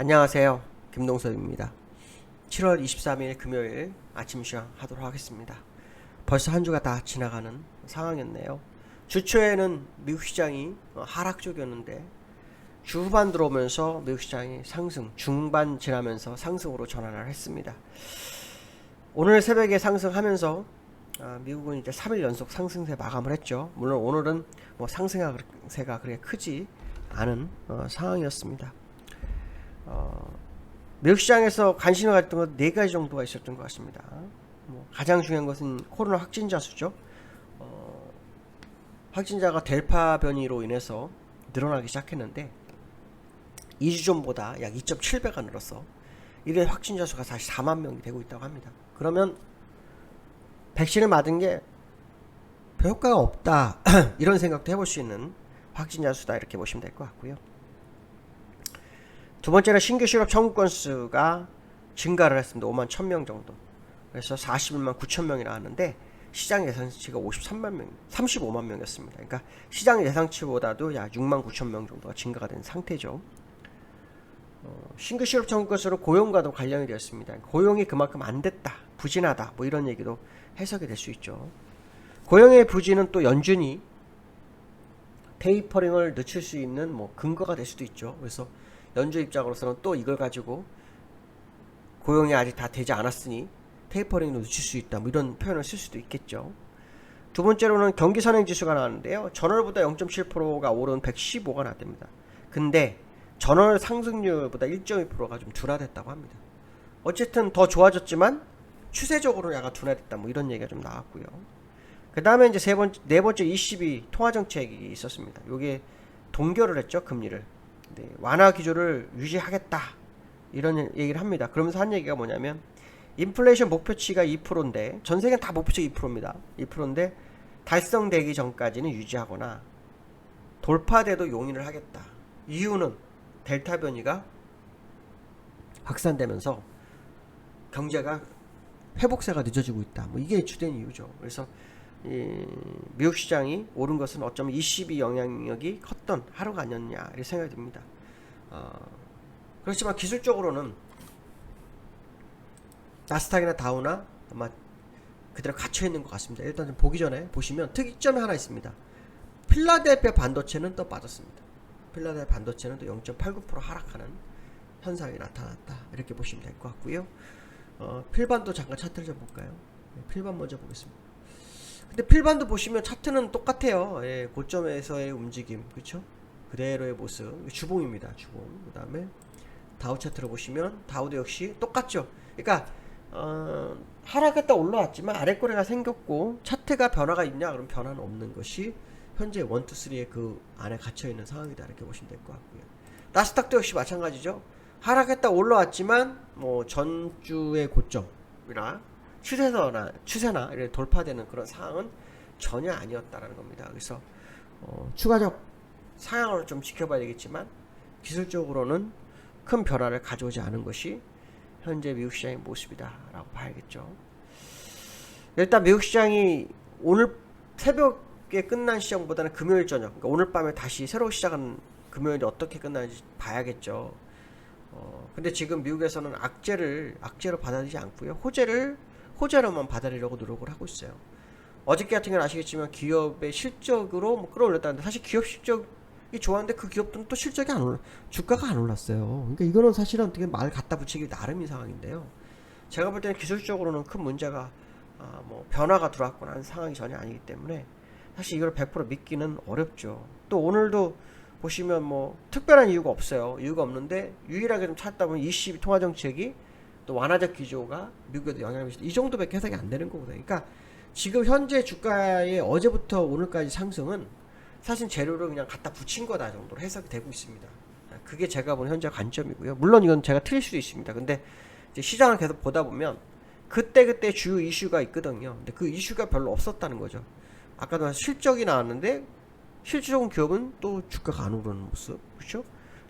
안녕하세요. 김동섭입니다. 7월 23일 금요일 아침 시황 하도록 하겠습니다. 벌써 한 주가 다 지나가는 상황이었네요. 주 초에는 미국 시장이 어, 하락 쪽이었는데 주 후반 들어오면서 미국 시장이 상승, 중반 지나면서 상승으로 전환을 했습니다. 오늘 새벽에 상승하면서 아, 미국은 이제 3일 연속 상승세 마감을 했죠. 물론 오늘은 뭐 상승세가 그렇게 크지 않은 어, 상황이었습니다. 어, 미국 시장에서 관심을 가졌던 건네 가지 정도가 있었던 것 같습니다. 뭐 가장 중요한 것은 코로나 확진자 수죠. 어, 확진자가 델파 변이로 인해서 늘어나기 시작했는데 2주 전보다 약 2.7배가 늘었어. 이래 확진자 수가 다시 4만 명이 되고 있다고 합니다. 그러면 백신을 맞은 게별 효과가 없다 이런 생각도 해볼 수 있는 확진자 수다 이렇게 보시면 될 것 같고요. 두 번째는 신규 실업 청구 건수가 증가를 했습니다. 5만 1000명 정도. 그래서 41만 9천 명이 나왔는데 시장 예상치가 53만 명, 35만 명이었습니다. 그러니까 시장 예상치보다도 약 6만 9천 명 정도가 증가가 된 상태죠. 어, 신규 실업 청구 건수로 고용과도 관련이 되었습니다. 고용이 그만큼 안 됐다, 부진하다, 뭐 이런 얘기도 해석이 될 수 있죠. 고용의 부진은 또 연준이 테이퍼링을 늦출 수 있는 뭐 근거가 될 수도 있죠. 그래서 연준 입장으로서는 또 이걸 가지고 고용이 아직 다 되지 않았으니 테이퍼링도 늦출 수 있다. 뭐 이런 표현을 쓸 수도 있겠죠. 두 번째로는 경기 선행 지수가 나왔는데요. 전월보다 0.7%가 오른 115가 나왔답니다. 근데 전월 상승률보다 1.2%가 좀 둔화됐다고 합니다. 어쨌든 더 좋아졌지만 추세적으로 약간 둔화됐다. 뭐 이런 얘기가 좀 나왔고요. 그 다음에 이제 세 번째, 네 번째 22 통화 정책이 있었습니다. 요게 동결을 했죠. 금리를. 네, 완화 기조를 유지하겠다. 이런 얘기를 합니다. 그러면서 한 얘기가 뭐냐면 인플레이션 목표치가 2%인데 전 세계는 다 목표치 2%입니다. 2%인데 달성되기 전까지는 유지하거나 돌파돼도 용인을 하겠다. 이유는 델타 변이가 확산되면서 경제가 회복세가 늦어지고 있다. 뭐 이게 주된 이유죠. 그래서 이 미국 시장이 오른 것은 어쩌면 22 영향력이 컸던 하루가 아니었냐 이렇게 생각이 듭니다. 어, 그렇지만 기술적으로는 나스닥이나 다우나 아마 그대로 갇혀 있는 것 같습니다. 일단 좀 보기 전에 보시면 특이점이 하나 있습니다. 필라델피아 반도체는 또 빠졌습니다. 필라델피아 반도체는 또 0.89% 하락하는 현상이 나타났다. 이렇게 보시면 될 것 같고요. 어, 필반도 잠깐 차트를 좀 볼까요? 네, 필반 먼저 보겠습니다. 근데 필반도 보시면 차트는 똑같아요. 예, 고점에서의 움직임, 그렇죠? 그대로의 모습, 주봉입니다. 주봉. 그 다음에 다우 차트를 보시면 다우도 역시 똑같죠. 그러니까 어, 하락했다 올라왔지만 아래 꼬리가 생겼고 차트가 변화가 있냐? 그럼 변화는 없는 것이 현재 1, 2, 3의 그 안에 갇혀 있는 상황이다 이렇게 보시면 될 것 같고요. 나스닥도 역시 마찬가지죠. 하락했다 올라왔지만 뭐 전주의 고점이나 추세나 추세나 이렇게 돌파되는 그런 상황은 전혀 아니었다라는 겁니다. 그래서 어, 추가적 상향을 좀 지켜봐야 되겠지만 기술적으로는 큰 변화를 가져오지 않은 것이 현재 미국 시장의 모습이다라고 봐야겠죠. 일단 미국 시장이 오늘 새벽에 끝난 시장보다는 금요일 저녁, 그러니까 오늘 밤에 다시 새로 시작한 금요일이 어떻게 끝나는지 봐야겠죠. 어, 근데 지금 미국에서는 악재를 악재로 받아들이지 않고요. 호재를 호재로만 받아들이려고 노력을 하고 있어요. 어저께 같은 경우는 아시겠지만 기업의 실적으로 뭐 끌어올렸다는데 사실 기업 실적이 좋았는데 그 기업들은 또 실적이 안 올라 주가가 안 올랐어요. 그러니까 이거는 사실은 어떻게 말 갖다 붙이기 나름인 상황인데요. 제가 볼 때는 기술적으로는 큰 문제가 아, 뭐 변화가 들어왔거나 하는 상황이 전혀 아니기 때문에 사실 이걸 100% 믿기는 어렵죠. 또 오늘도 보시면 뭐 특별한 이유가 없어요. 이유가 없는데 유일하게 좀 찾다 보면 22 통화 정책이 또 완화적 기조가 미국에도 영향을 미친다. 이 정도밖에 해석이 안 되는 거거든요. 그러니까 지금 현재 주가의 어제부터 오늘까지 상승은 사실 재료를 그냥 갖다 붙인 거다 정도로 해석이 되고 있습니다. 그게 제가 보는 현재 관점이고요. 물론 이건 제가 틀릴 수도 있습니다. 근데 시장을 계속 보다 보면 그때 그때 주요 이슈가 있거든요. 근데 그 이슈가 별로 없었다는 거죠. 아까도 실적이 나왔는데 실질 좋은 기업은 또 주가가 안 오르는 모습, 그렇죠?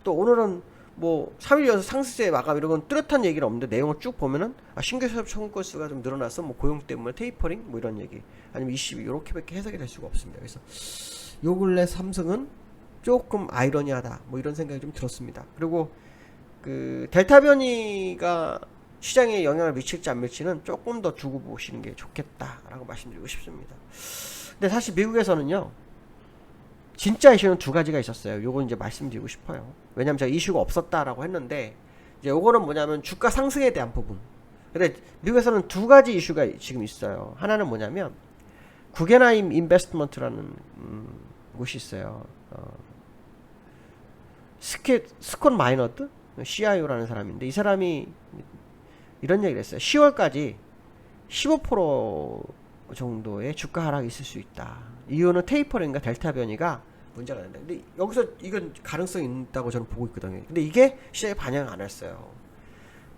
또 오늘은 뭐 3일 연속 상승세 마감 이런 건 뚜렷한 얘기는 없는데 내용을 쭉 보면은 아, 신규 수업 청구 건수가 좀 늘어나서 뭐 고용 때문에 테이퍼링 뭐 이런 얘기 아니면 22 이렇게밖에 해석이 될 수가 없습니다. 그래서 요 근래 삼성은 조금 아이러니하다 뭐 이런 생각이 좀 들었습니다. 그리고 그 델타 변이가 시장에 영향을 미칠지 안 미칠지는 조금 더 두고 보시는 게 좋겠다라고 말씀드리고 싶습니다. 근데 사실 미국에서는요. 진짜 이슈는 두 가지가 있었어요. 요건 이제 말씀드리고 싶어요. 왜냐면 제가 이슈가 없었다라고 했는데 이제 요거는 뭐냐면 주가 상승에 대한 부분. 근데 미국에서는 두 가지 이슈가 지금 있어요. 하나는 뭐냐면 구겐하임 인베스트먼트라는 음, 곳이 있어요. 어, 스케, 스콘 마이너드 CIO라는 사람인데 이 사람이 이런 얘기를 했어요. 10월까지 15% 정도의 주가 하락이 있을 수 있다. 이유는 테이퍼링과 델타 변이가 문제가 된다. 근데 여기서 이건 가능성이 있다고 저는 보고 있거든요. 근데 이게 시장에 반영 안 했어요.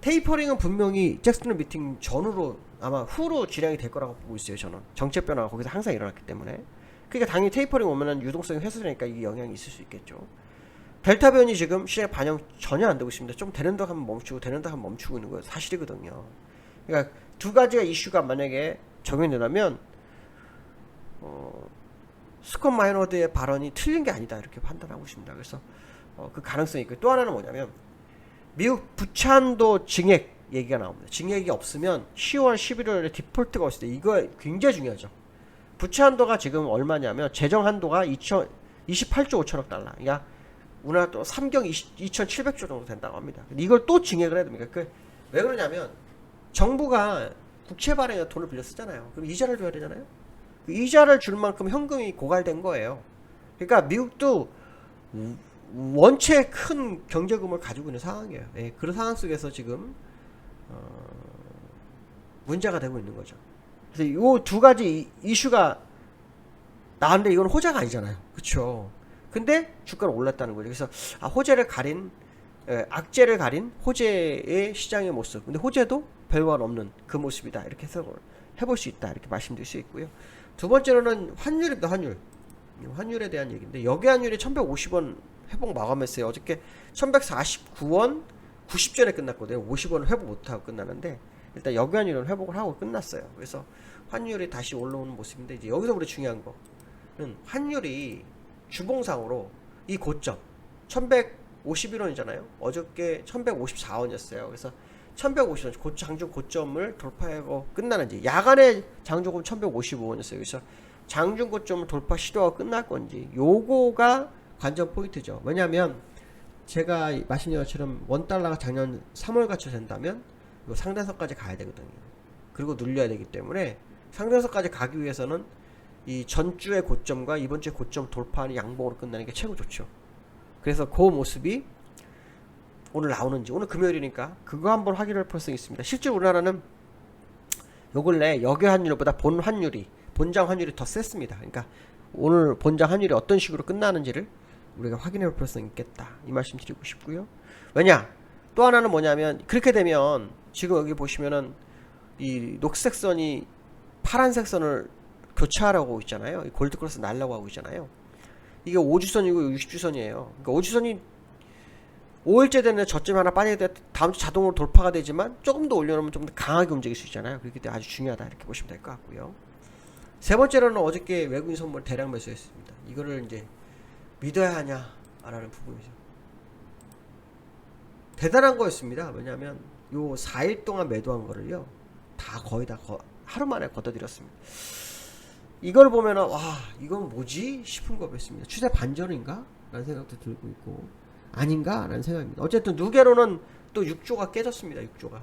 테이퍼링은 분명히 잭슨 미팅 전후로 아마 후로 진행이 될 거라고 보고 있어요. 저는 정책 변화가 거기서 항상 일어났기 때문에. 그러니까 당연히 테이퍼링 오면은 유동성이 회수되니까 이게 영향이 있을 수 있겠죠. 델타 변이 지금 시장에 반영 전혀 안 되고 있습니다. 좀 되는 덕 하면 멈추고 되는 덕 하면 멈추고 있는 거예요. 사실이거든요. 그러니까 두 가지가 이슈가 만약에 적용된다면 어, 스콘 마이너드의 발언이 틀린 게 아니다 이렇게 판단하고 있습니다. 그래서 어, 그 가능성이 있고 또 하나는 뭐냐면 미국 부채한도 증액 얘기가 나옵니다. 증액이 없으면 10월, 11월에 디폴트가 없을 때 이거 굉장히 중요하죠. 부채 한도가 지금 얼마냐면 재정 한도가 2천 28조 5천억 달러. 그러니까 우리나라 또 3경 2,700조 정도 된다고 합니다. 이걸 또 증액을 해야 됩니까? 그, 왜 그러냐면 정부가 국채 발행에 돈을 빌려 쓰잖아요. 그럼 이자를 줘야 되잖아요. 그 이자를 줄 만큼 현금이 고갈된 거예요. 그러니까 미국도 원체 큰 경제금을 가지고 있는 상황이에요. 예, 그런 상황 속에서 지금 어, 문제가 되고 있는 거죠. 그래서 이 두 가지 이- 이슈가 나왔는데 이건 호재가 아니잖아요. 그렇죠? 근데 주가는 올랐다는 거죠. 그래서 아, 호재를 가린 예, 악재를 가린 호재의 시장의 모습. 근데 호재도 별관 없는 그 모습이다. 이렇게 해석을 해볼 수 있다. 이렇게 말씀드릴 수 있고요. 두 번째로는 환율입니다. 환율. 환율에 대한 얘기인데 여기 환율이 1150원 회복 마감했어요. 어저께 1149원 90전에 끝났거든요. 50원을 회복 못하고 끝나는데 일단 여기 환율은 회복을 하고 끝났어요. 그래서 환율이 다시 올라오는 모습인데 이제 여기서 우리 중요한 거는 환율이 주봉상으로 이 고점 1151원이잖아요. 어저께 1154원이었어요. 그래서 1150원 고 장중 고점을 돌파하고 끝나는지 야간에 장중은 1155원이었어요. 그래서 장중 고점을 돌파 시도하고 끝날 건지 요거가 관전 포인트죠. 왜냐하면 제가 말씀드린 것처럼 원 달러가 작년 3월 같이 된다면 요 상단선까지 가야 되거든요. 그리고 눌려야 되기 때문에 상단선까지 가기 위해서는 이 전주의 고점과 이번 주의 고점 돌파하는 양봉으로 끝나는 게 최고 좋죠. 그래서 그 모습이 오늘 나오는지 오늘 금요일이니까 그거 한번 확인할 필요성이 있습니다. 실제 우리나라는 요 근래 역외 환율보다 본 환율이 본장 환율이 더 셌습니다. 그러니까 오늘 본장 환율이 어떤 식으로 끝나는지를 우리가 확인해 볼 필요성이 있겠다. 이 말씀 드리고 싶고요. 왜냐? 또 하나는 뭐냐면 그렇게 되면 지금 여기 보시면은 이 녹색 선이 파란색 선을 교차하라고 있잖아요. 이 골드 크로스 날라고 하고 있잖아요. 이게 5주선이고 60주선이에요. 그러니까 5주선이 5일째 되는 저점 하나 빠지게 돼 다음 주 자동으로 돌파가 되지만 조금 더 올려놓으면 좀 더 강하게 움직일 수 있잖아요. 그렇기 때문에 아주 중요하다 이렇게 보시면 될 것 같고요. 세 번째로는 어저께 외국인 선물 대량 매수했습니다. 이거를 이제 믿어야 하냐라는 부분이죠. 대단한 거였습니다. 왜냐하면 요 4일 동안 매도한 거를요 다 거의 다 거- 하루 만에 걷어들였습니다. 이걸 보면은 와 이건 뭐지 싶은 거였습니다. 추세 반전인가? 라는 생각도 들고 있고 아닌가? 라는 생각입니다. 어쨌든 누계로는 또 6조가 깨졌습니다. 6조가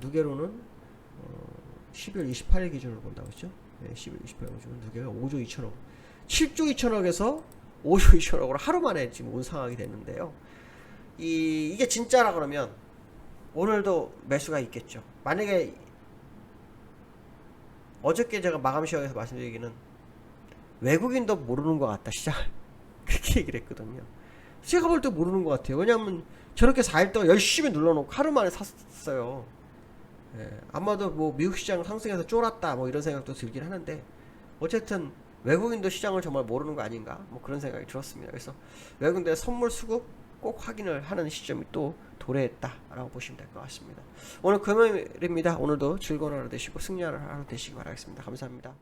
누계로는 어, 12월 28일 기준으로 본다고 했죠. 네, 12월 28일 기준으로 누계가 5조 2천억 7조 2천억에서 5조 2천억으로 하루 만에 지금 온 상황이 됐는데요. 이, 이게 진짜라 그러면 오늘도 매수가 있겠죠. 만약에 어저께 제가 마감 시간에서 말씀드리기는 외국인도 모르는 것 같다 시장 그렇게 얘기를 했거든요. 제가 볼 때 모르는 것 같아요. 왜냐하면 저렇게 4일 동안 열심히 눌러놓고 하루 만에 샀어요. 예, 아마도 뭐 미국 시장 상승해서 쫄았다 뭐 이런 생각도 들긴 하는데 어쨌든 외국인도 시장을 정말 모르는 거 아닌가 뭐 그런 생각이 들었습니다. 그래서 외국인들의 선물 수급 꼭 확인을 하는 시점이 또 도래했다라고 보시면 될 것 같습니다. 오늘 금요일입니다. 오늘도 즐거운 하루 되시고 승리하는 하루 되시기 바라겠습니다. 감사합니다.